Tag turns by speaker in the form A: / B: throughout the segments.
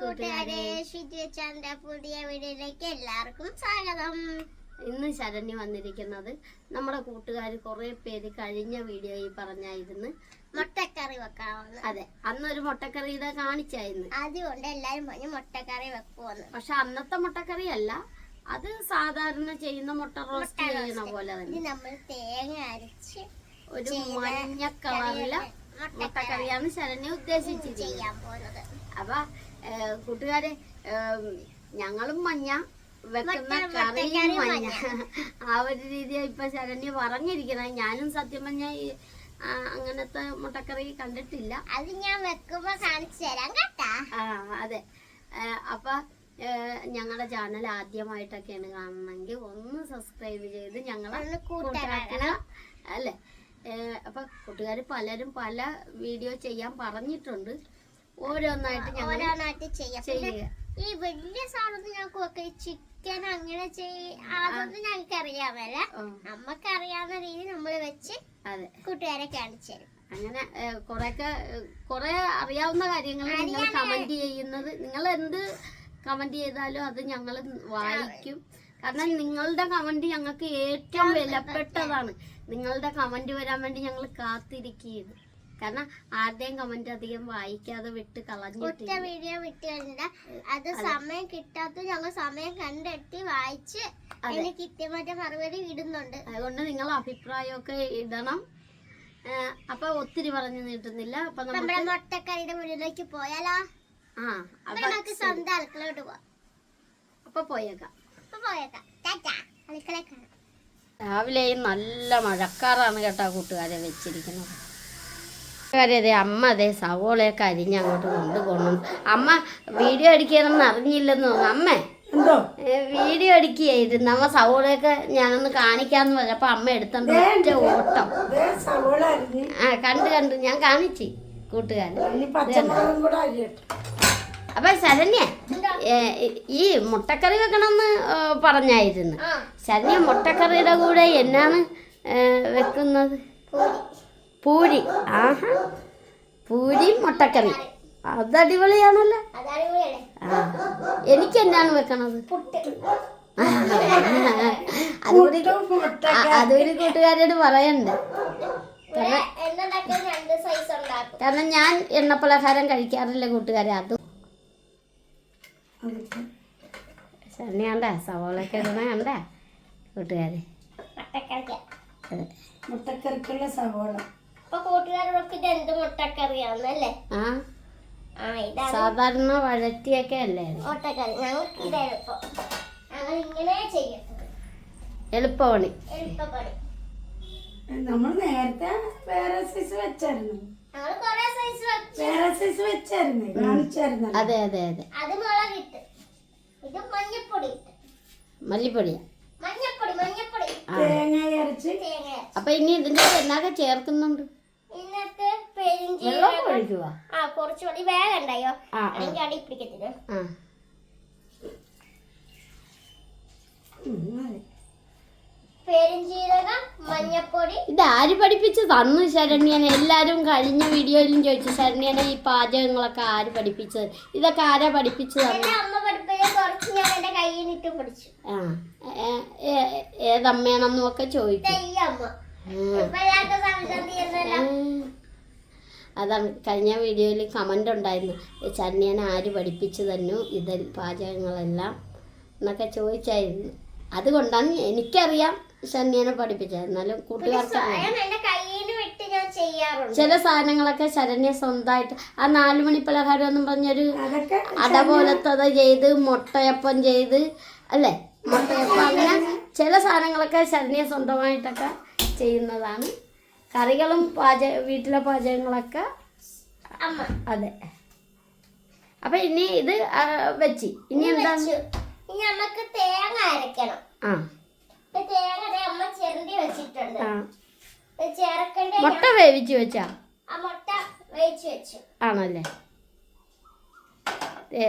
A: കൂട്ടുകാരെ ഷിജുച്ചാന്റെ പുതിയ വീഡിയോയിലേക്ക് എല്ലാവർക്കും സ്വാഗതം.
B: ഇന്ന് ശരണ്യ വന്നിരിക്കുന്നത് നമ്മുടെ കൂട്ടുകാർ കുറെ പേര് കഴിഞ്ഞ വീഡിയോയിൽ പറഞ്ഞായിരുന്നു.
A: മുട്ടക്കറി വെക്കാമെന്ന്.
B: അതെ അന്നൊരു ഇതാ കാണിച്ചായിരുന്നു.
A: അതുകൊണ്ട് എല്ലാരും പറഞ്ഞു മുട്ടക്കറി വെക്കുമെന്ന്
B: പക്ഷെ അന്നത്തെ മുട്ടക്കറി അല്ല. അത് സാധാരണ ചെയ്യുന്ന മുട്ട റോസ്റ്റ് ചെയ്യുന്ന പോലെ തന്നെ.
A: നമ്മൾ തേങ്ങ അരച്ച്
B: ഒരു മഞ്ഞ കളറിലെ മുട്ടക്കറിയാണ് ശരണ്യ ഉദ്ദേശിച്ചിരിക്കുന്നത്. അപ്പൊ കൂട്ടുകാരെ ഞങ്ങളും മഞ്ഞ. വെക്കുന്ന കറിയും മഞ്ഞ. ആ ഒരു രീതിയാ ഇപ്പൊ ശരണ്യ പറഞ്ഞിരിക്കുന്നത് ഞാനും സത്യം പറഞ്ഞ അങ്ങനത്തെ മുട്ടക്കറി കണ്ടിട്ടില്ല.
A: അത് ഞാൻ വെക്കുമ്പോ കാണിച്ചു തരാം കേട്ടാ.
B: ആ അതെ. അപ്പൊ ഞങ്ങളുടെ ചാനൽ ആദ്യമായിട്ടൊക്കെയാണ് കാണണമെങ്കിൽ ഒന്ന് സബ്സ്ക്രൈബ് ചെയ്ത് ഞങ്ങളെ അല്ലേ? അപ്പൊ കൂട്ടുകാർ പലരും പല വീഡിയോ ചെയ്യാൻ പറഞ്ഞിട്ടുണ്ട്. ഓരോന്നായിട്ട് ഞങ്ങൾ
A: ഓരോന്നായിട്ട് ചെയ്യാം.
B: ചെയ്യുക.
A: ഈ വലിയ സാധനം ഞങ്ങൾക്ക് ചിക്കൻ അങ്ങനെ അതൊന്നും ഞങ്ങൾക്ക് അറിയാമല്ല. നമ്മക്ക് അറിയാവുന്ന രീതി നമ്മൾ വെച്ച്
B: അതെ.
A: കൂട്ടുകാരെ കാണിച്ചു തരും.
B: അങ്ങനെ കൊറേയൊക്കെ കുറെ അറിയാവുന്ന കാര്യങ്ങൾ നിങ്ങൾ കമന്റ് ചെയ്യുന്നത് നിങ്ങൾ എന്ത് കമന്റ് ചെയ്താലും അത് ഞങ്ങൾ വായിക്കും. കാരണം നിങ്ങളുടെ കമന്റ് ഞങ്ങൾക്ക് ഏറ്റവും വിലപ്പെട്ടതാണ്. നിങ്ങളുടെ കമന്റ് വരാൻ വേണ്ടി ഞങ്ങൾ കാത്തിരിക്കുകയാണ്. കാരണം ആരുടെയും കമന്റ് അധികം വായിക്കാതെ വിട്ട്
A: ഒറ്റ
B: കളഞ്ഞിട്ടില്ല.
A: വീഡിയോ വിട്ട് കഴിഞ്ഞാൽ അത് സമയം കിട്ടാത്ത ഞങ്ങൾ സമയം കണ്ടെത്തി വായിച്ച്
B: അതെ.
A: അതിന് കൃത്യമായിട്ട് മറുപടി ഇടുന്നുണ്ട്.
B: അതുകൊണ്ട് നിങ്ങൾ അഭിപ്രായമൊക്കെ ഇടണം. അപ്പൊ ഒത്തിരി പറഞ്ഞു നീട്ടുന്നില്ല. അപ്പൊ
A: നമ്മുടെ മുട്ടക്കറിയുടെ മുന്നിലേക്ക് പോയാലോ?
B: ആ
A: നമുക്ക് സ്വന്തം അടുക്കളോട്ട് പോവാം.
B: അപ്പൊ പോയേക്കാം.
A: അപ്പൊ പോയേക്കാം. ടാറ്റാ. അടുക്കള കാണാം.
B: രാവിലെയും നല്ല മഴക്കാറാണ് കേട്ടോ കൂട്ടുകാരെ വെച്ചിരിക്കുന്നത്. അതെ അമ്മ അതെ സവോളയൊക്കെ അരിഞ്ഞ് അങ്ങോട്ട് കൊണ്ടുപോകണം. അമ്മ വീഡിയോ അടിക്കണമെന്ന് അറിഞ്ഞില്ലെന്ന് തോന്നുന്നു. അമ്മേ എന്തോ? വീഡിയോ അടിക്കുകയായിരുന്നു നമ്മ സവോളയൊക്കെ ഞാനൊന്ന് കാണിക്കാന്ന് പറഞ്ഞു. അപ്പൊ അമ്മ എടുത്തോണ്ട് ഒറ്റ ഓട്ടം.
C: ദേ സവോള അരിഞ്ഞ്.
B: ആ കണ്ട് കണ്ട്. ഞാൻ കാണിച്ചു കൂട്ടുകാരൻ. അപ്പൊ ശരണ്യ ഈ മുട്ടക്കറി വെക്കണമെന്ന് പറഞ്ഞായിരുന്നു. ശരണ്യ മുട്ടക്കറിയുടെ കൂടെ എന്നാണ് വെക്കുന്നത്? പൂരി. ആഹാ. പൂരി മുട്ടക്കറി. അത് അടിപൊളിയാണല്ലോ. ആ. എനിക്ക് എന്നാണ് വെക്കണത്?
A: അതൊരു
B: അതുകൂടി അതുകൂടി കൂട്ടുകാരോട് പറയണ്ടേ. കാരണം ഞാൻ എണ്ണ പലഹാരം കഴിക്കാറില്ല കൂട്ടുകാരെ അത്. ശരണ്യ കണ്ട സവോളൊക്കെ ഇടണ കണ്ട കൂട്ടുകാരെ.
C: മുട്ടക്കറിക്കുള്ള സവോള.
B: സാധാരണ വഴറ്റിയൊക്കെ അല്ലേ? എളുപ്പമാണ്
C: നമ്മൾ നേരത്തെ വേറെ സൈസ് വെച്ചായിരുന്നു. വേറെ സൈസ് വെച്ചായിരുന്നു. കാണിച്ചായിരുന്നു
B: അതെ അതെ അതെ.
A: അത് മുളകിട്ട്. ഇത് മഞ്ഞപ്പൊടി
B: മല്ലിപ്പൊടിയാ?
A: മഞ്ഞപ്പൊടി മഞ്ഞപ്പൊടി.
C: തേങ്ങ അരച്ച്.
A: തേങ്ങ
B: അപ്പൊ ഇനി ഇതിന്റെ എന്നൊക്കെ ചേർക്കുന്നുണ്ട്? വെള്ളം ഒഴിക്കുക.
A: ആ വേഗം ഉണ്ടായോ?
B: ആ, ആ.
A: അല്ലെങ്കിൽ അടി പിടിക്കത്തില്ല?
B: ആ.
C: ഉം,
A: മഞ്ഞപ്പൊടി.
B: ഇത് ആര് പഠിപ്പിച്ച് തന്നു ശരണ്യനെ? എല്ലാരും കഴിഞ്ഞ വീഡിയോയിലും ചോദിച്ചു ശരണ്യനെ ഈ പാചകങ്ങളൊക്കെ ആര് പഠിപ്പിച്ചത്? ഇതൊക്കെ ആരാ പഠിപ്പിച്ചു ഏതമ്മയാണെന്നൊക്കെ
A: എന്റെ അമ്മ പഠിപ്പിച്ച കുറച്ച് ഞാൻ എന്റെ കയ്യിൽ നിന്നിട്ട് പിടിച്ചു.
B: ആ. ഏ- ഏ- ഏതമ്മയാണെന്നും ഒക്കെ ചോദിക്കും.
A: ഈ അമ്മ
B: ഉം.
A: ഇപ്പോഴത്തെ സംശയം തീർന്നല്ല
B: ഉം. അതാണ് കഴിഞ്ഞ വീഡിയോയിൽ കമന്റ് ഉണ്ടായിരുന്നു. ചന്നിയനെ ആര് പഠിപ്പിച്ചു തന്നു? ഇത് പാചകങ്ങളെല്ലാം എന്നൊക്കെ ചോദിച്ചായിരുന്നു. അതുകൊണ്ടാണ് എനിക്കറിയാം ശന്യനെ പഠിപ്പിച്ചത്. എന്നാലും കൂട്ടുകാർക്ക് ചില സാധനങ്ങളൊക്കെ ശരണ്യ സ്വന്തമായിട്ട് ആ നാലുമണി പലഹാരം എന്നും പറഞ്ഞൊരു
C: അതൊക്കെ
B: അട പോലത്തത് ചെയ്ത് മുട്ടയപ്പം ചെയ്ത് അല്ലേ? മുട്ടയപ്പം അങ്ങനെ ചില സാധനങ്ങളൊക്കെ ശരണ്യ സ്വന്തമായിട്ടൊക്കെ ചെയ്യുന്നതാണ്. കറികളും പാചക വീട്ടിലെ പാചകങ്ങളൊക്കെ
A: അമ്മ.
B: അതെ. അപ്പൊ ഇനി ഇത് വെച്ച്. ഇനി
A: എന്താ. ഇനി നമുക്ക് തേങ്ങ അരക്കണം.
B: ആ.
A: തേങ്ങ അമ്മ ചിരണ്ടി വെച്ചിട്ടുണ്ട്. ചേർക്കേണ്ട
B: മുട്ട വേവിച്ച് വെച്ചാ?
A: മുട്ട വേവിച്ച് വെച്ചു.
B: ആണല്ലേ?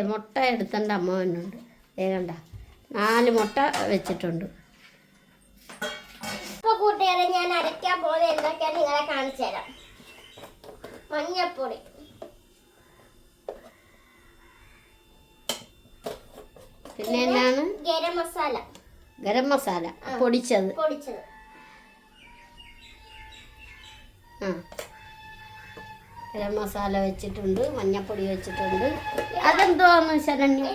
B: മുട്ട എടുത്തണ്ട അമ്മ വന്നുണ്ട് വേഗണ്ട നാല് മുട്ട വെച്ചിട്ടുണ്ട്.
A: കൂട്ടുകാരെ ഞാൻ അരയ്ക്കാൻ പോലെ എന്തൊക്കെയാണ് നിങ്ങളെ കാണിച്ചു തരാം. മഞ്ഞപ്പൊടി.
B: പിന്നെ എന്താണ്?
A: ഗരം മസാല.
B: ഗരം മസാല പൊടിച്ചത്.
A: പൊടിച്ചത്.
B: ആ. ഗരം മസാല വെച്ചിട്ടുണ്ട് മഞ്ഞപ്പൊടി വെച്ചിട്ടുണ്ട്. അതെന്തോ ശരണ്യ?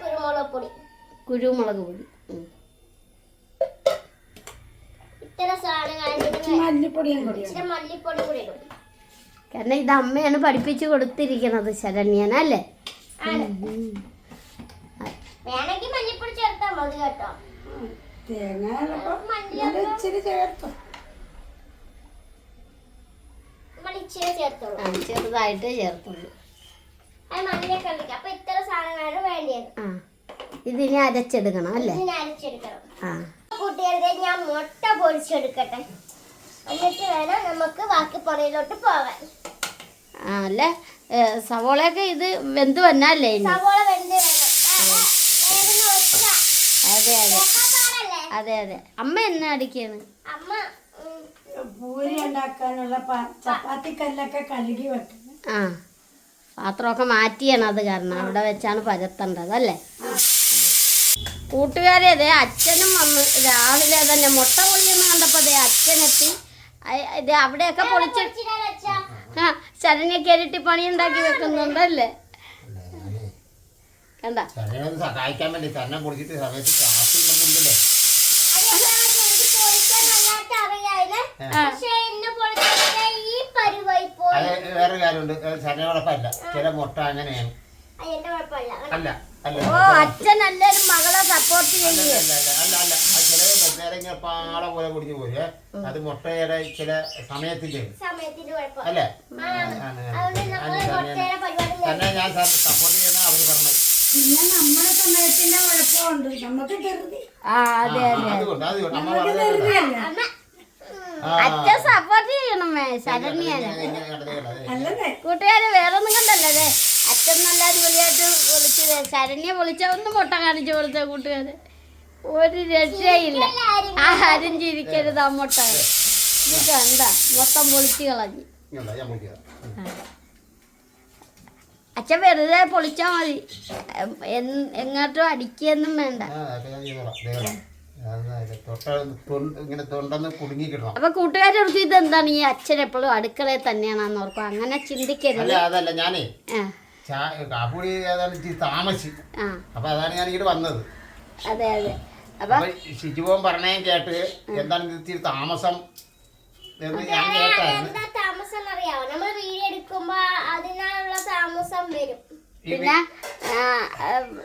A: കുരുമുളക് പൊടി.
B: കുരുമുളക് പൊടി ഉം.
A: ഇത്ര സാധനങ്ങൾ
C: മല്ലിപ്പൊടിയും കൂടി
A: ഇച്ചിരി മല്ലിപ്പൊടി കൂടി ഇടും.
B: കാരണം ഇത് അമ്മയാണ് പഠിപ്പിച്ചു കൊടുത്തിരിക്കുന്നത് ശരണ്യനല്ലേ
A: വേണമെങ്കിൽ മല്ലിപ്പൊടി ചേർത്താൽ മതി കേട്ടോ.
C: തേങ്ങ ഇച്ചിരി ചേർത്തു.
B: ചെറുതായിട്ട് ചേർത്തുള്ളൂ. ഇതിനെ അരച്ചെടുക്കണം അല്ലേ? ആ.
A: കൂട്ടുകാരുടെ ഞാൻ മുട്ട പൊരിച്ചെടുക്കട്ടെ. എന്നിട്ട് വേണം നമുക്ക് ബാക്കി പുറയിലോട്ട് പോകാൻ.
B: ആ അല്ലേ സവോളയൊക്കെ ഇത് വെന്ത് വന്നല്ലേ ഇനി?
A: സവോള വെന്ത്.
B: അതെ അതെ? അതെ അതെ. അമ്മ എന്നാ അടിക്കാണ്?
A: അമ്മ
C: പൂരി ഉണ്ടാക്കാനുള്ള ചപ്പാത്തി കല്ലൊക്കെ കഴുകി വെക്കണം
B: ആ പാത്രമൊക്കെ മാറ്റിയാണ് അത് കാരണം. അവിടെ വെച്ചാണ് പരത്തേണ്ടത് അല്ലേ? കൂട്ടുകാരെ അതെ അച്ഛനും വന്ന് രാവിലെ തന്നെ മുട്ട പൊളിയെന്ന് കണ്ടപ്പോൾ അതെ അച്ഛനെത്തി ഇത് അവിടെയൊക്കെ പൊളിച്ച് ആ ശരണ്യ ഇരട്ടി പണി ഉണ്ടാക്കി വെക്കുന്നുണ്ടല്ലേ കണ്ട.
D: തന്നെ സഹായിക്കാൻ വേണ്ടി തന്നെ കുടിച്ചിട്ട് സമയത്ത് കാപ്പി കുടിക്കണ്ടേ? വേറെ കാര്യമുണ്ട്. ചില മുട്ട അങ്ങനെയാണ്. അല്ല.
B: ഓ അച്ഛൻ മകളെ സപ്പോർട്ട് ചെയ്യേ.
D: അല്ല അല്ല ചില ഇങ്ങനെ പോലെ കുടിഞ്ഞു പോയി. അത് മുട്ടയുടെ ചില സമയത്തിന്റെ അല്ലേ? തന്നെ ഞാൻ സപ്പോർട്ട് ചെയ്യുന്ന അവർ പറഞ്ഞത്
C: പിന്നെ നമ്മുടെ സമയത്തിന്റെ കുഴപ്പമുണ്ട്. നമുക്ക്
B: അച്ഛൻ സപ്പോർട്ട് ചെയ്യണമേ.
D: അതെ.
B: കൂട്ടുകാര് വേറൊന്നും കണ്ടല്ലേ അച്ഛൻ നല്ല അടിപൊളിയായിട്ട് വിളിച്ചത്. ശരണ്യ വിളിച്ച ഒന്ന് മുട്ട കാണിച്ചു കൊടുത്ത കൂട്ടുകാര്. ഒരു രക്ഷയില്ല. ആരും ചിരിക്കരുത് ആ മുട്ട. ഇത് കണ്ട മൊത്തം പൊളിച്ചു കളഞ്ഞു. അച്ഛൻ വെറുതെ പൊളിച്ചാ മതി. എങ്ങോട്ടും അടിക്കൊന്നും വേണ്ട.
D: എന്താണ്
B: അപ്പൊ കൂട്ടുകാരോർക്ക് ഇതെന്താണ്? ഈ അച്ഛൻ എപ്പോഴും അടുക്കളയിൽ തന്നെയാണെന്ന് ഓർക്കും. അങ്ങനെ ചിന്തിക്കരുത്.
D: അതല്ല ഞാനേ കാപ്പുടി ഏതാണ് ഇച്ചിരി
B: ആ.
D: അപ്പൊ അതാണ് ഞാൻ ഇങ്ങോട്ട് വന്നത്.
B: അതെ അതെ. അപ്പൊ
D: പറഞ്ഞേ കേട്ട് എന്താണ് ഇത്തിരി താമസം എന്ന് ഞാൻ കേട്ടായിരുന്നു
A: താമസം അറിയാവോ നമ്മൾ വീഡിയോ എടുക്കുമ്പോ അതിനുള്ള താമസം വരും.
B: പിന്നെ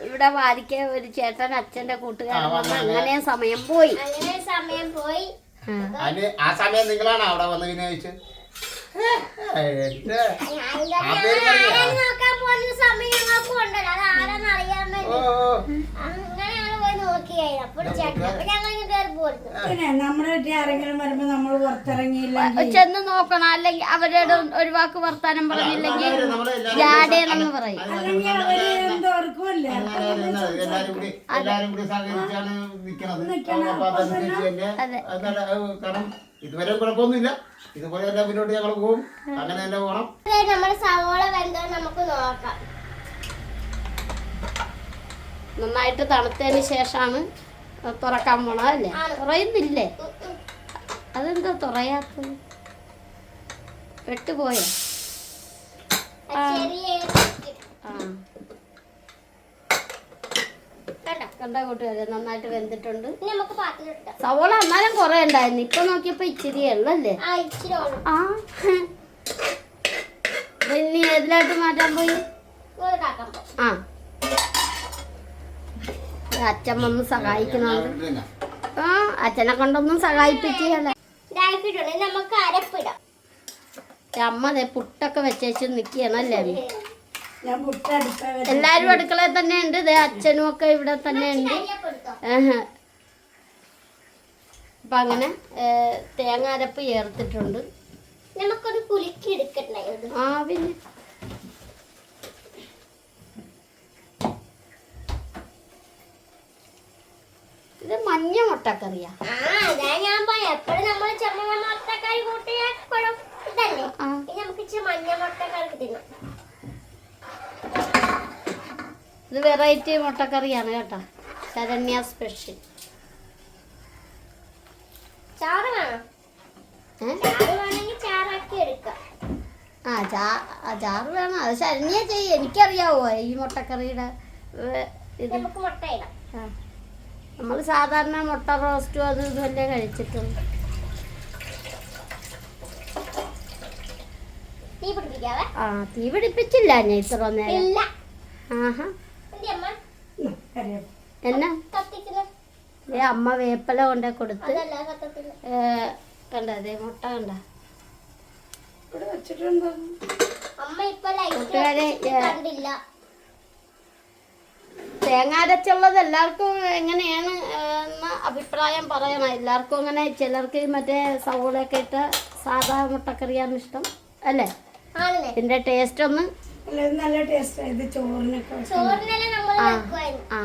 B: ഇവിടെ വാദിക്ക ഒരു ചേട്ടൻ അച്ഛന്റെ കൂട്ടുകാരൻ വന്ന് അങ്ങനെ സമയം പോയി.
A: അങ്ങനെ സമയം പോയി.
B: ആ.
D: സമയം നിങ്ങളാണ് അവിടെ വന്ന് വിനിയോഗിച്ച്
A: പോകുന്ന സമയം ഞങ്ങൾക്ക് ഉണ്ടല്ലോ അത് ആരാന്ന് അറിയാൻ വേണ്ടി.
D: ഓ ഓ.
A: അങ്ങനെ ഞങ്ങൾ പോയി നോക്കിയായി അപ്പോൾ ചേട്ടൻ അപ്പൊ ഞങ്ങൾ ഇങ്ങ് കയറി പോരുന്നു
C: പിന്നെ നമ്മുടെ വീട്ടിൽ ആരെങ്കിലും വരുമ്പോ നമ്മൾ
B: ചെന്ന് നോക്കണം. അല്ലെങ്കിൽ അവരുടെ ഒരു വാക്ക് വർത്താനം പറഞ്ഞില്ലെങ്കിൽ
D: എല്ലാരും
B: പറയും.
C: അല്ലെങ്കിൽ അവർ എന്തോർക്കുമല്ല
D: എല്ലാരും കൂടി എല്ലാരും കൂടി സഹകരിച്ചാണ് അപ്പൊ കാരണം ഇതുവരെ കുഴപ്പമൊന്നുമില്ല. ഇതുപോലെ തന്നെ മുന്നോട്ട് ഞങ്ങൾ പോകും. അങ്ങനെ തന്നെ പോകണം
A: നമ്മുടെ നമുക്ക് നോക്കാം
B: നന്നായിട്ട് തണുത്തതിന് ശേഷമാണ് തുറക്കാൻ പോണത് അല്ലേ? തുറയുന്നില്ലേ. അതെന്താ തുറയാത്തത്? പെട്ടുപോയോ? കണ്ട? കൂട്ടുകാരെ നന്നായിട്ട് വെന്തിട്ടുണ്ട്. സവോള എന്നാലും കുറെ ഉണ്ടായിരുന്നു. ഇപ്പൊ നോക്കിയപ്പോ ഇച്ചിരി ഉള്ളല്ലേ
A: ആ ഇച്ചിരി ഉള്ളു
B: ആ ഇത് ഇനി ഏതിലായിട്ട് മാറ്റാൻ പോയി? ആ. അച്ഛൻ വന്ന് സഹായിക്കുന്നുണ്ട്. ആ അച്ഛനെ കൊണ്ടൊന്നും സഹായിപ്പിക്കുകയല്ല.
A: നമുക്ക് അരപ്പിടാം
B: അമ്മ ദേ പുട്ടൊക്കെ വെച്ചേച്ച് നിൽക്കുകയാണല്ലേ എല്ലാരും അടുക്കളയിൽ തന്നെ ഉണ്ട് ഇതേ അച്ഛനും ഒക്കെ ഇവിടെ തന്നെ ഉണ്ട് അപ്പൊ അങ്ങനെ തേങ്ങ അരപ്പ് ചേർത്തിട്ടുണ്ട്.
A: നമുക്കൊന്ന് കുലുക്കി എടുക്കണ്ടേ ഇത്
B: ആ പിന്നെ ഇത് മഞ്ഞ മുട്ടക്കറിയാ.
A: അതാ ഞാൻ പറയാം എപ്പോഴും നമ്മൾ ചെമ്മ മുട്ടക്കറി കൂട്ടിയ കുഴപ്പം ഇതല്ലേ?
B: ആ.
A: ഇനി നമുക്ക് ഇച്ചിരി മഞ്ഞ മുട്ടക്കറി തിന്നാം
B: ഇത് വെറൈറ്റി മുട്ടക്കറിയാണ് കേട്ടോ. ശരണ്യ സ്പെഷ്യൽ.
A: ചാറ് വേണം? ചാറ് വേണമെങ്കിൽ
B: ആ ചാ ആ ചാറ് വേണം. അത് ശരണ്യ ചെയ്യ. എനിക്കറിയാവോ ഈ മുട്ടക്കറിയുടെ ഇത്.
A: മുട്ട
B: നമ്മൾ സാധാരണ മുട്ട റോസ്റ്റും അത് ഇതുമല്ലേ കഴിച്ചിട്ടുള്ളൂ. ആ തീ പിടിപ്പിച്ചില്ല ഞാൻ ഇത്ര നേരം.
A: ഇല്ല.
B: ആഹാ. എന്നാ? ഏ അമ്മ വേപ്പല കൊണ്ടേ കൊടുത്ത് ദേ മുട്ട കണ്ട?
C: ഇവിടെ വെച്ചിട്ടുണ്ടോ?
A: അമ്മ ഇപ്പൊ ലൈറ്റ്
B: കൂട്ടുകാരെ, ഏ,
A: കണ്ടില്ല
B: തേങ്ങ അരച്ചുള്ളത് എല്ലാവർക്കും എങ്ങനെയാണ് എന്ന അഭിപ്രായം പറയണം. എല്ലാവർക്കും അങ്ങനെ ചിലർക്ക് മറ്റേ സവോളയൊക്കെ ഇട്ട് സാധാ മുട്ടക്കറിയാണ് ഇഷ്ടം അല്ലേ? ഇതിന്റെ ടേസ്റ്റ് ഒന്ന്
C: അല്ല നല്ല ടേസ്റ്റ് ഇത് ചോറിനൊക്കെ വെക്കാൻ.
A: ചോറിനെല്ലാം നമ്മൾ
B: ആ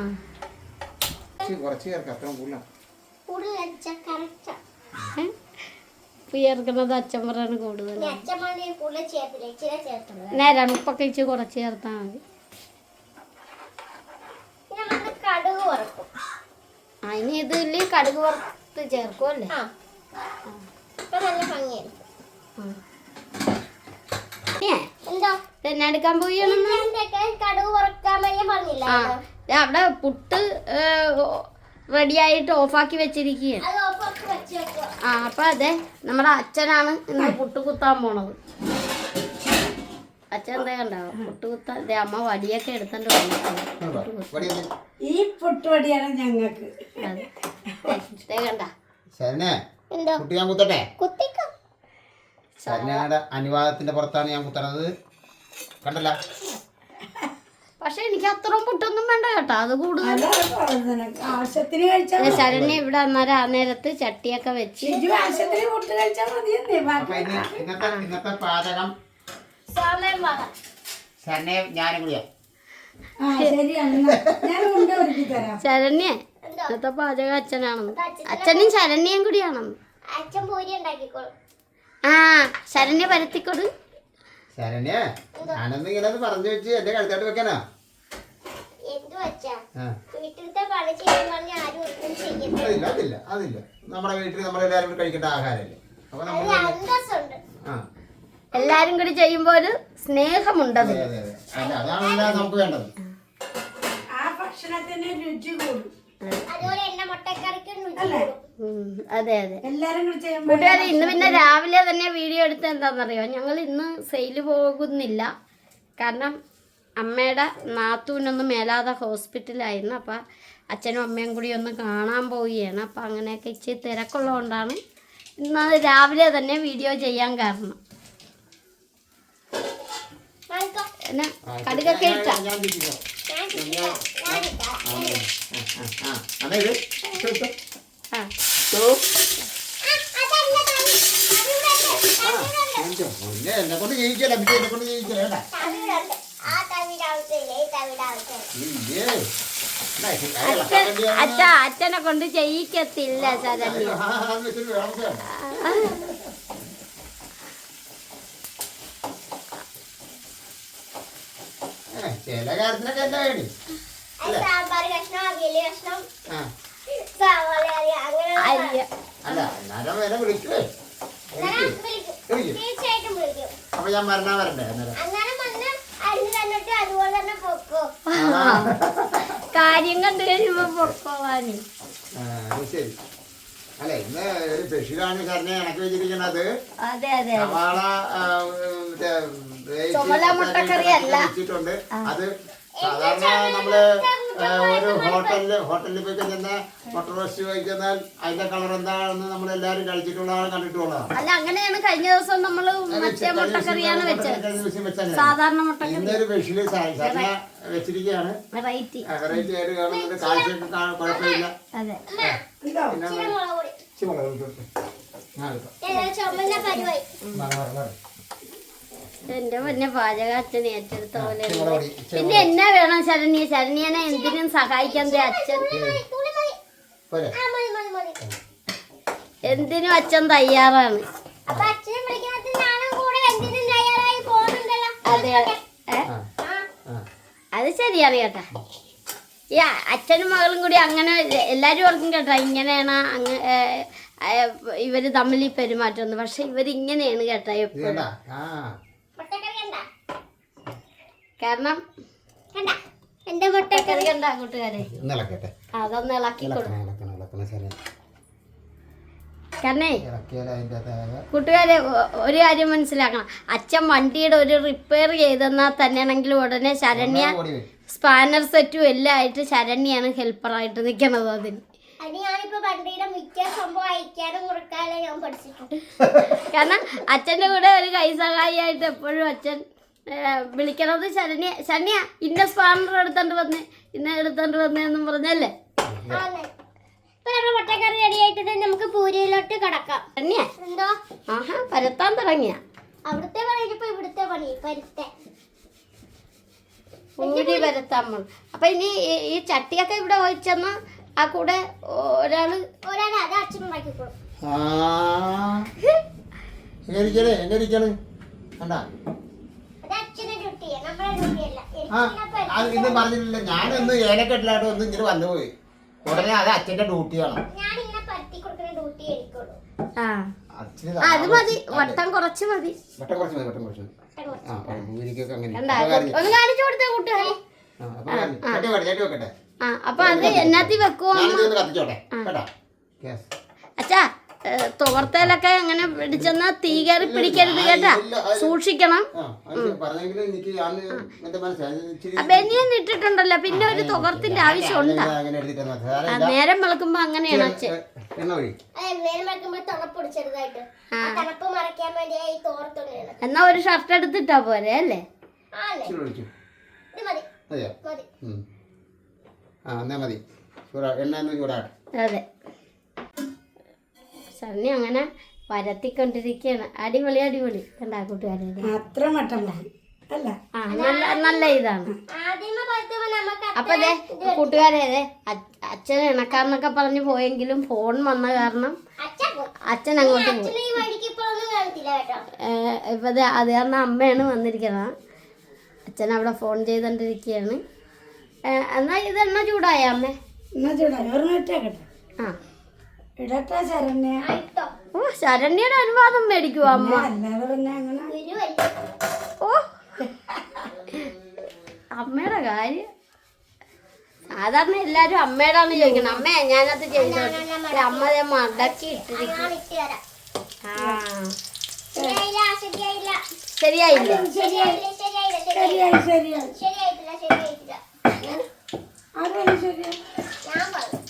D: കുറച്ച് ചേർക്കാം അത്ര കൂടുതലാണ്
A: കൂടുതൽ അച്ഛ
B: അച്ചമ്പറാണ് കൂടുതൽ നേരാണ് ഉപ്പൊക്കെ ഇച്ചിരി കുറച്ച് ചേർത്താൽ മതി. അതിന് ഇതിൽ കടുക് വറുത്ത്
A: ചേർക്കുമല്ലേ
B: തന്നെ എടുക്കാൻ ആ. അവിടെ പുട്ട് റെഡിയായിട്ട് ഓഫാക്കി വെച്ചിരിക്കുകയാണ്
A: അത് ഓഫ് വെച്ച് വെക്കുക
B: ആ അപ്പൊ അതെ നമ്മുടെ അച്ഛനാണ് ഇന്ന് പുട്ട് കുത്താൻ പോണത്. അച്ഛൻ എന്താ കണ്ടാവും പുട്ട് കുത്താൻ ദേ അമ്മ വടിയൊക്കെ എടുത്തോണ്ട്
C: ഈ പുട്ടുവടിയാണ് ഞങ്ങൾക്ക്.
B: കണ്ട.
D: കുട്ടി ഞാൻ കുത്തട്ടെ? അനുവാദത്തിന്റെ പുറത്താണ് ഞാൻ കുത്തണത്. കണ്ടല്ല?
B: പക്ഷെ എനിക്ക് അത്ര പുട്ടൊന്നും വേണ്ട കേട്ടോ. അത് കൂടുതൽ
C: ആവശ്യത്തിന് കഴിച്ചാൽ
B: ശരണ്യ ഇവിടെ അന്നേരം ആ നേരത്ത് ചട്ടിയൊക്കെ വെച്ച്
C: ആവശ്യത്തിന് പുട്ട് കഴിച്ചാൽ
D: ഇന്നത്തെ ഇന്നത്തെ പാചകം. ശരണ്യ ഞാനും കൂടിയാ.
B: ഇന്നത്തെ പാചകം അച്ഛനാണെന്ന് അച്ഛനും ശരണ്യയും കൂടിയാണെന്ന്
A: അച്ഛൻ പൂരി ഉണ്ടാക്കിക്കോളും.
B: ആ ശരണ്യ പരത്തിക്കൊടു.
D: ശരണ്യ ഞാനൊന്ന് ഇങ്ങനെ പറഞ്ഞു വെച്ച് എന്റെ കഴുത്തായിട്ട് വെക്കാനാ? അതില്ല അതില്ല അതില്ല. നമ്മുടെ വീട്ടിൽ നമ്മളെല്ലാവരും കൂടി കഴിക്കേണ്ട ആഹാരമല്ലേ അപ്പൊ നമ്മൾ ആ.
B: എല്ലാരും കൂടി ചെയ്യുമ്പോ ഒരു സ്നേഹമുണ്ട്
D: അതെ അതെ അതെ. അല്ല അതാണല്ലോ നമുക്ക് വേണ്ടത്.
C: ആ ഭക്ഷണത്തിന് രുചി കൂടും.
A: അതുപോലെ എന്നെ മുട്ടക്കറിക്ക് രുചി
C: അല്ലേ?
B: അതെ അതെ.
C: എല്ലാരും കൂടി ചെയ്യുമ്പോൾ
B: കൂട്ടുകാരെ ഇന്ന് പിന്നെ രാവിലെ തന്നെ വീഡിയോ എടുത്ത് എന്താണെന്നറിയോ ഞങ്ങൾ ഇന്ന് സെയിൽ പോകുന്നില്ല. കാരണം അമ്മയുടെ നാത്തൂനൊന്ന് മേലാതെ ഹോസ്പിറ്റലായിരുന്നു. അപ്പം അച്ഛനും അമ്മയും കൂടി ഒന്ന് കാണാൻ പോവുകയാണ്. അപ്പം അങ്ങനെയൊക്കെ ഇച്ചിരി തിരക്കുള്ളതുകൊണ്ടാണ് ഇന്ന് രാവിലെ തന്നെ വീഡിയോ ചെയ്യാൻ കാരണം. കടുകൊക്കെ
D: ഞാൻ-
B: ഇട്ടാ.
D: അന്നാ ഇത്. പിന്നെ എന്നെ കൊണ്ട് ജയിക്കല പിന്നെ എന്നെ കൊണ്ട് ജയിക്കല കേട്ടാ
A: തവിയുണ്ട്. ആ തവിയുടെ ആവശ്യമില്ല ഈ തവിയുടെ ആവശ്യമില്ല
D: ഇല്ലേ എന്നാ, ഇത് അത്
B: അച്ഛൻ
D: ഇളക്കാൻ വേണ്ടിയാണ്.
B: അച്ഛ അച്ഛനെ കൊണ്ട് ചെയ്യിക്കത്തില്ല ശരണ്യ
D: ആ, അത് വെച്ചിട്ട് വേണം ചെയ്യാൻ. ഏ, ചില കാര്യത്തിനൊക്കെ എന്താ വേണ്ടി
A: സാമ്പാർ കഷ്ണം അവിയൽ കഷ്ണം
D: ആ.
A: സവാള കറി അങ്ങനെ
D: അല്ല എന്നാലും എന്നെ വിളിക്കുവേ അപ്പൊ ഞാൻ മരണ വരണ്ടേ
B: കാര്യം കണ്ടു കഴിയുമ്പോ പൊക്കോവാന്
D: ശരി. അല്ല ഇന്ന് ഒരു സ്പെഷ്യലാണ് സാറിനെ കണക്ക് വെച്ചിരിക്കുന്നത്
B: അതെ അതെ.
D: സവാള ആ, മറ്റേ വേവിച്ച്
B: ചുമല മുട്ടക്കറി അല്ല.
D: വെച്ചിട്ടുണ്ട്. അത് സാധാരണ നമ്മൾ ഒരു ഹോട്ടലിൽ ഹോട്ടലിൽ പോയി കഴിഞ്ഞാൽ മുട്ട റോസ്റ്റ് കഴിക്കുന്നാൽ അതിന്റെ കളർ എന്താണെന്ന് നമ്മൾ എല്ലാരും കഴിച്ചിട്ടുള്ളതാണ് കണ്ടിട്ടുള്ളതാണ്
B: അല്ല അങ്ങനെയാണ് കഴിഞ്ഞ ദിവസം നമ്മൾ മറ്റേ മുട്ടക്കറിയാണ് വെച്ചത്.
D: കഴിഞ്ഞ ദിവസം
B: സാധാരണ മുട്ടക്കറി.
D: ഇന്നൊരു സ്പെഷ്യൽ സാറിനെ വെച്ചിരിക്കുകയാണ്
B: വെറൈറ്റി
D: വെറൈറ്റി ആയിട്ട് കാണുന്നുണ്ട്. കാഴ്ചയൊക്കെ കുഴപ്പമില്ല.
B: അതെ. എന്റെ പൊന്നെ പാചക അച്ഛൻ ഏറ്റെടുത്ത പോലെ പിന്നെ എന്നാ വേണം ശരണ്യ? ശരണിയനെ എന്തിനും സഹായിക്കാൻ ദേ അച്ഛൻ. എന്തിനും അച്ഛൻ തയ്യാറാണ്.
A: അപ്പൊ അച്ഛനെ വിളിക്കുന്നത് കൂടെ എന്തിനും തയ്യാറായി പോകുന്നുണ്ടല്ലോ.
B: അതെ
D: ആ,
A: ആ
D: ആ.
B: അത് ശരിയാണ് കേട്ടാ ഈ അച്ഛനും മകളും കൂടി അങ്ങനെ എല്ലാവരും ഓർക്കും കേട്ടോ ഇങ്ങനെയാണ് അങ്ങ് ഇവർ തമ്മിൽ ഈ പെരുമാറ്റം. പക്ഷെ ഇവരിങ്ങനെയാണ് കേട്ടോ എപ്പോഴും. കാരണം
A: കണ്ട. എന്റെ മുട്ടക്കറി?
B: കണ്ട കൂട്ടുകാരെ. അതൊന്ന് ഇളക്കി കാരണേ കൂട്ടുകാരെ ഒരു കാര്യം മനസ്സിലാക്കണം. അച്ഛൻ വണ്ടിയുടെ ഒരു റിപ്പയർ ചെയ്തെന്നാൽ തന്നെയാണെങ്കിൽ ഉടനെ ശരണ്യ സ്പാനർ സെറ്റും എല്ലാം ആയിട്ട് ശരണ്യാണ് ഹെൽപ്പറായിട്ട് നിൽക്കണത് അതിന്.
A: അത് ഞാനിപ്പോ വണ്ടിയുടെ മിക്ക സംഭവം അയക്കാനും മുറുക്കാനും ഞാൻ പഠിച്ചിട്ടുണ്ട്.
B: കാരണം അച്ഛന്റെ കൂടെ ഒരു കൈസഹായിയായിട്ട് എപ്പോഴും അച്ഛൻ ഏ, വിളിക്കണത് ശരണ്യ ശരണ്യ ഇന്ന സ്പാനർ എടുത്തോണ്ട് വന്നേ ഇന്ന എടുത്തോണ്ട് വന്നേ എന്നും പറഞ്ഞല്ലേ?
A: ആണ്. ഇപ്പൊ നമ്മുടെ മുട്ടക്കറി റെഡി ആയിട്ട് നമുക്ക് പൂരിയിലോട്ട് കടക്കാം.
B: ശരണ്യ?
A: എന്തോ?
B: ആഹാ പരത്താൻ തുടങ്ങിയ.
A: അവിടുത്തെ പണി ഇപ്പൊ ഇവിടുത്തെ പണി പരുത്തെ
B: പൂരി വരത്താൻ പോകും അപ്പൊ ഇനി ഈ- ചട്ടിയൊക്കെ ഇവിടെ ഒഴിച്ചെന്ന് ആ കൂടെ
A: ഒരാൾ അത് അച്ഛൻ ഉണ്ടാക്കിക്കോളും
D: എങ്ങനെ എങ്ങനെ ഇരിക്കണ് കണ്ട? ഇന്ന് പറഞ്ഞിട്ടില്ല. ഞാനൊന്ന് ഏനക്കെട്ടിലായിട്ട് ഒന്ന് ഇങ്ങനെ വന്നുപോയി ഉടനെ അത് അച്ഛന്റെ ഡ്യൂട്ടിയാണ്
B: അത് മതി. വട്ടം കുറച്ച് മതി.
D: വട്ടം കുറച്ച് മതി വട്ടം കുറച്ച് മതി. ആ അങ്ങനെ.
B: ഒന്ന് കാണിച്ചു കൊടുത്തേ കൂട്ടുകാരി.
D: ആ, അപ്പൊ
B: അത് എന്നാത്തി വെക്കുവോ?
D: കത്തിച്ചോട്ടെ കേട്ടാ.
B: അച്ഛാ ഏ, തുവർത്തേലൊക്കെ അങ്ങനെ പിടിച്ചെന്നാ തീ കയറി പിടിക്കരുത് കേട്ടാ. സൂക്ഷിക്കണം. അപ്പൊ ബനിയൻ ഇട്ടിട്ടുണ്ടല്ലോ. പിന്നെ ഒരു തുകർത്തിന്റെ ആവശ്യമുണ്ട്
D: ഉണ്ട്.
B: ആ, നേരം വെളുക്കുമ്പോ അങ്ങനെയാണ് അച്ഛൻ എന്നാ ഒരു ഷർട്ട് എടുത്തിട്ടാ പോരെ അല്ലേ?
D: ആ എന്നാ മതി. എണ്ണ
B: അതെ. ശരണി അങ്ങനെ പരത്തിക്കൊണ്ടിരിക്കുകയാണ് അടിപൊളി അടിപൊളി. കണ്ടാ കൂട്ടുകാരെ
C: അത്ര മട്ടം അല്ല.
B: ആ നല്ല നല്ല ഇതാണ്. അപ്പൊ അതെ കൂട്ടുകാരെ അതെ അച്ഛൻ ഇണക്കാന്നൊക്കെ പറഞ്ഞു പോയെങ്കിലും ഫോൺ വന്ന കാരണം
A: അച്ഛൻ
B: അങ്ങോട്ട് പോയി. ഇപ്പൊ ദേ അത് കാരണം അമ്മയാണ് വന്നിരിക്കുന്നത് അച്ഛൻ അവിടെ ഫോൺ ചെയ്തോണ്ടിരിക്കുകയാണ് എന്നാ ഇത് എന്നാ ചൂടായ അമ്മേ?
C: എന്നാ ചൂടാ ഒരെണ്ണിട്ടേക്കട്ടെ
B: ആ.
C: ഇടട്ടെ ശരണ്യ.
B: ഓ ശരണ്യയുടെ അനുവാദം മേടിക്കുവോ അമ്മ?
C: അല്ലാതെ പിന്നെ അങ്ങനെ
B: ഓ. അമ്മയുടെ കാര്യം. സാധാരണ എല്ലാരും അമ്മയോടാണ് ചോദിക്കണം. അമ്മ ഞാനത് ചെയ്തോ അമ്മ മടക്കി ഇട്ടിരിക്കും ആ.
A: ശരിയായില്ല ശരിയായില്ല.
B: ശരിയായില്ല.
A: ശരിയായില്ല
C: ശരിയായി
A: ശരിയായില്ല
C: ശരിയായി
A: ശരിയായിട്ടില്ല ശരിയായിട്ടില്ല
C: അതാണ് ശരിയായി
A: ഞാൻ പറഞ്ഞു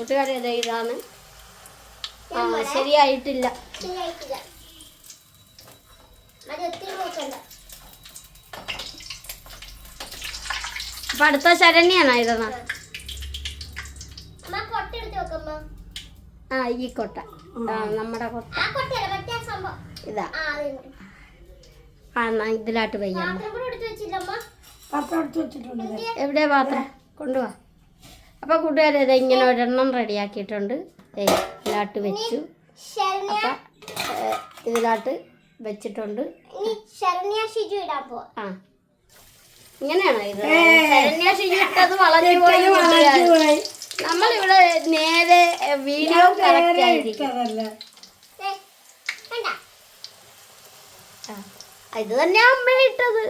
B: കൂട്ടുകാരെ അതെ ഇതാണ്. ആ ശരിയായിട്ടില്ല. അപ്പൊ അടുത്ത ശരണ്യാണോ ഇതെന്നാ ആ ഈ കൊട്ട. ആ നമ്മുടെ കൊട്ട.
A: ആ കൊട്ടയല്ല മറ്റേ
B: ഇതാ.
A: ആ
B: എന്നാ ഇതിലാട്ട് വയ്യാമ്മ എവിടെ പാത്രം കൊണ്ടുപോവാ അപ്പൊ കൂട്ടുകാരെ ഇത് ഇങ്ങനെ ഒരെണ്ണം റെഡിയാക്കിയിട്ടുണ്ട്. ഇതിലാട്ട് വെച്ചു. അപ്പൊ ഇതിലാട്ട് വെച്ചിട്ടുണ്ട്.
A: ഇനി ശരണ്യ ഷിജു ഇടാൻ പോവാ.
B: ആ. ഇങ്ങനെയാണോ ഇത്? ശരണ്യ ഷിജു ഇട്ടത് വളഞ്ഞു പോയി
C: വളർന്നു പോയി.
B: നമ്മളിവിടെ നേരെ വീഡിയോ കറക്റ്റ് ആയിരിക്കും
A: ദേ, കണ്ടാ?
B: ആ, ഇത് തന്നെ അമ്മ ഇട്ടത്.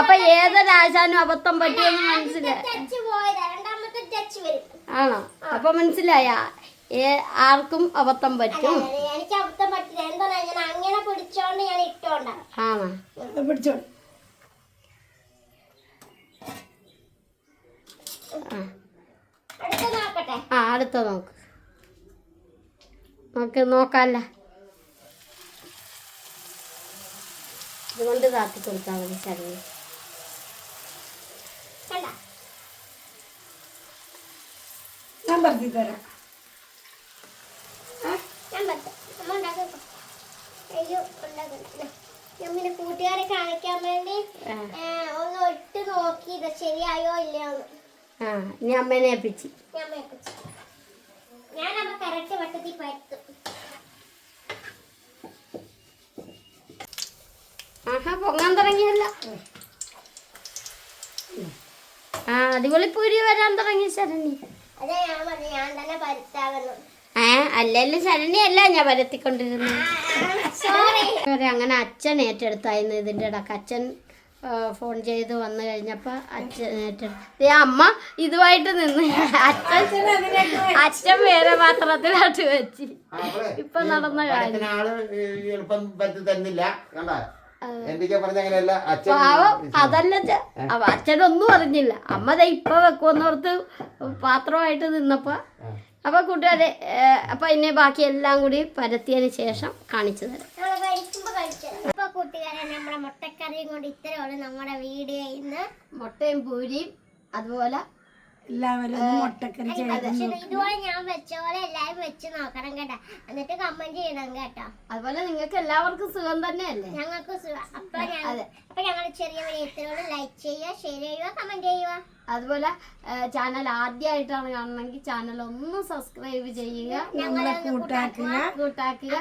B: അപ്പൊ ഏതൊരാശാനും അബദ്ധം പറ്റിയെന്ന് മനസ്സിലായി ആണോ? അപ്പൊ മനസ്സിലായ? ആർക്കും അബദ്ധം പറ്റും?
A: എനിക്ക് അബദ്ധം പറ്റില്ല എന്താ ഞാൻ അങ്ങനെ പിടിച്ചോണ്ട് ഞാൻ ഇട്ടോണ്ടാ
B: ആണോ
A: നോക്കട്ടെ.
B: ആ അടുത്ത നോക്ക്. നമുക്ക് നോക്കാല്ല. ഇതുകൊണ്ട് കാത്തി കൊടുത്താൽ മതി
A: ചടങ്ങ്
C: ഞാൻ പറഞ്ഞു തരാം.
A: പറ്റും പിന്നെ കൂട്ടുകാരെ കാണിക്കാൻ വേണ്ടി ഒന്ന് ഇട്ട് നോക്കി ഇത് ശരിയായോ ഇല്ലയോന്ന്.
B: ആ ഞാൻ അമ്മേനെ ഏൽപ്പിച്ച്.
A: ഞാൻ അമ്മ കറക്റ്റ് വട്ടത്തിൽ പരത്തും
B: ആഹാ പൊങ്ങാൻ തുടങ്ങിയല്ല. ആ അടിപൊളി പൂരി വരാൻ തുടങ്ങി ശരണി
A: അതെ ഞാൻ പറഞ്ഞു ഞാൻ തന്നെ പരുത്താവുന്നു.
B: ഏ അല്ലെങ്കിലും അല്ല ഞാൻ പരത്തിക്കൊണ്ടിരുന്നത്. അങ്ങനെ അച്ഛൻ ഏറ്റെടുത്തായിരുന്നു ഇതിന്റെ ഇടയ്ക്ക്. അച്ഛൻ ഫോൺ ചെയ്ത് വന്നു കഴിഞ്ഞപ്പോൾ അച്ഛൻ ഏറ്റെടുത്തു. അമ്മ ഇതുമായിട്ട് നിന്ന്. അച്ഛൻ അച്ഛൻ വേറെ പാത്രത്തിലോട്ട് വെച്ച്. ഇപ്പൊ നടന്ന കാര്യം.
D: എളുപ്പം പറ്റി തരുന്നില്ല കണ്ട?
B: പാവം. അതല്ല അച്ഛനൊന്നും അറിഞ്ഞില്ല. അമ്മ ദേ ഇപ്പൊ വെക്കുമെന്നോർത്ത് പാത്രമായിട്ട് നിന്നപ്പോ. അപ്പൊ കൂട്ടുകാരെ അപ്പൊ ഇനി ബാക്കി എല്ലാം കൂടി പരത്തിയതിന് ശേഷം കാണിച്ചു തരാം.
A: അപ്പൊ കൂട്ടുകാരെ നമ്മുടെ മുട്ടക്കറിയും കൊണ്ട് ഇത്രയുള്ള നമ്മുടെ വീഡിയോ ഇന്ന്.
B: മുട്ടയും പൂരിയും അതുപോലെ
C: എല്ലാവരും മുട്ടക്കറി
A: ഇതുപോലെ ഞാൻ വെച്ച പോലെ എല്ലാരും വെച്ച് നോക്കണം കേട്ടോ. എന്നിട്ട് കമന്റ് ചെയ്യണം കേട്ടോ.
B: അതുപോലെ നിങ്ങൾക്ക് എല്ലാവർക്കും സുഖം തന്നെയല്ലേ?
A: ഞങ്ങൾക്ക് സുഖം. അപ്പൊ ഞങ്ങൾ അപ്പൊ ഞങ്ങളുടെ ചെറിയ വിനയത്തിനോട് ലൈക്ക് ചെയ്യുക ഷെയർ ചെയ്യുക കമന്റ് ചെയ്യുക.
B: അതുപോലെ ചാനൽ ആദ്യമായിട്ടാണ് കാണണമെങ്കിൽ ചാനൽ ഒന്ന് സബ്സ്ക്രൈബ് ചെയ്യുക.
C: കൂട്ടാക്കുക.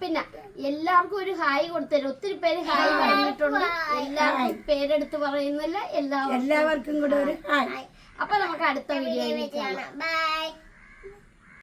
B: പിന്നെ എല്ലാവർക്കും ഒരു ഹായ് കൊടുത്തരും. ഒത്തിരി പേര് ഹായ് പറഞ്ഞിട്ടുണ്ട്. എല്ലാവർക്കും പേരെടുത്ത് പറയുന്നില്ല. എല്ലാവർക്കും
C: എല്ലാവർക്കും കൂടെ ഒരു ഹായ്.
B: അപ്പൊ നമുക്ക് അടുത്ത വീഡിയോയിലേക്ക് കാണാം.
A: ബൈ